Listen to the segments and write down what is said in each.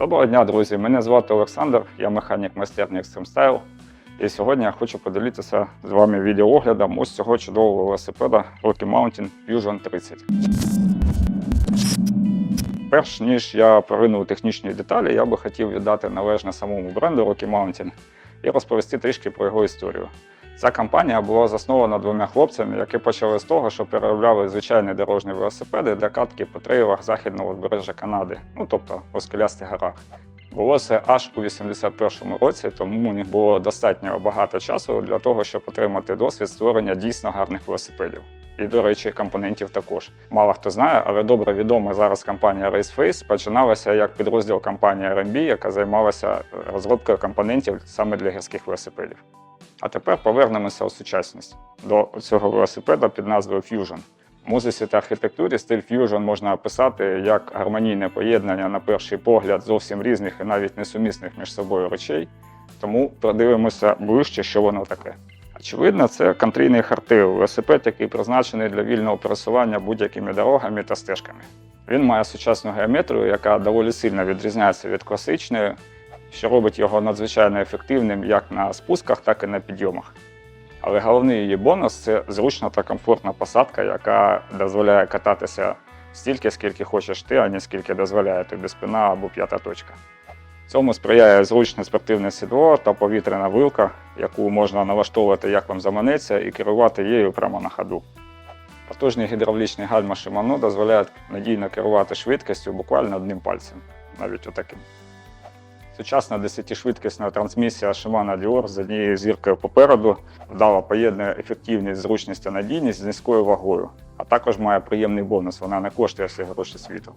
Доброго дня, друзі! Мене звати Олександр, я механік майстерні Extreme Style. І сьогодні я хочу поділитися з вами відеооглядом ось цього чудового велосипеда Rocky Mountain Fusion 30. Перш ніж я поринув технічні деталі, я би хотів віддати належне самому бренду Rocky Mountain і розповісти трішки про його історію. Ця компанія була заснована двома хлопцями, які почали з того, що переробляли звичайні дорожні велосипеди для катки по трейлах західного узбережжя Канади, ну тобто у скелястих горах. Було це аж у 81-му році, тому у них було достатньо багато часу для того, щоб отримати досвід створення дійсно гарних велосипедів. І, до речі, компонентів також. Мало хто знає, але добре відома зараз компанія RaceFace починалася як підрозділ компанії RMB, яка займалася розробкою компонентів саме для гірських велосипедів. А тепер повернемося у сучасність до цього велосипеда під назвою Fusion. В музиці та архітектурі стиль Fusion можна описати як гармонійне поєднання на перший погляд зовсім різних і навіть несумісних між собою речей. Тому подивимося ближче, що воно таке. Очевидно, це контрійний хартив, велосипед, який призначений для вільного пересування будь-якими дорогами та стежками. Він має сучасну геометрію, яка доволі сильно відрізняється від класичної, що робить його надзвичайно ефективним як на спусках, так і на підйомах. Але головний її бонус це зручна та комфортна посадка, яка дозволяє кататися стільки, скільки хочеш ти, а не скільки дозволяє тобі спина або п'ята точка. Цьому сприяє зручне спортивне сідло та повітряна вилка, яку можна налаштовувати як вам заманеться, і керувати її прямо на ходу. Потужні гідравлічні гальма Shimano дозволяють надійно керувати швидкістю буквально одним пальцем, навіть отаким. Сучасна 10-швидкісна трансмісія Shimano Dior з однією зіркою попереду вдало поєднує ефективність, зручність та надійність з низькою вагою, а також має приємний бонус, вона не коштує всі гроші світу.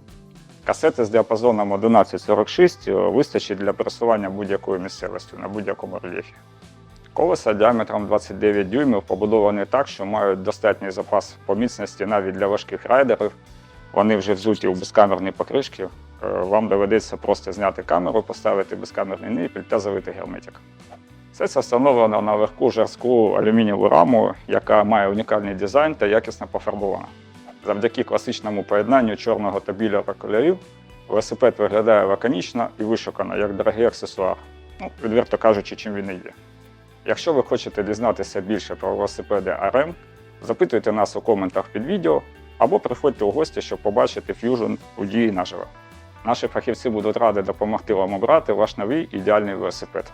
Касети з діапазоном 1146 вистачить для пересування будь-якою місцевістю на будь-якому рельєфі. Колеса діаметром 29 дюймів побудовані так, що мають достатній запас по міцності навіть для важких райдерів. Вони вже взуті у безкамерні покришки. Е, Вам доведеться просто зняти камеру, поставити безкамерний нипіль та залити герметик. Все це встановлено на легку жорстку алюмінієву раму, яка має унікальний дизайн та якісно пофарбована. Завдяки класичному поєднанню чорного та білого кольорів велосипед виглядає лаконічно і вишукано, як дорогий аксесуар, ну, відверто кажучи, чим він і є. Якщо ви хочете дізнатися більше про велосипеди RM, запитуйте нас у коментах під відео або приходьте у гості, щоб побачити Fusion у дії наживо. Наші фахівці будуть раді допомогти вам обрати ваш новий ідеальний велосипед.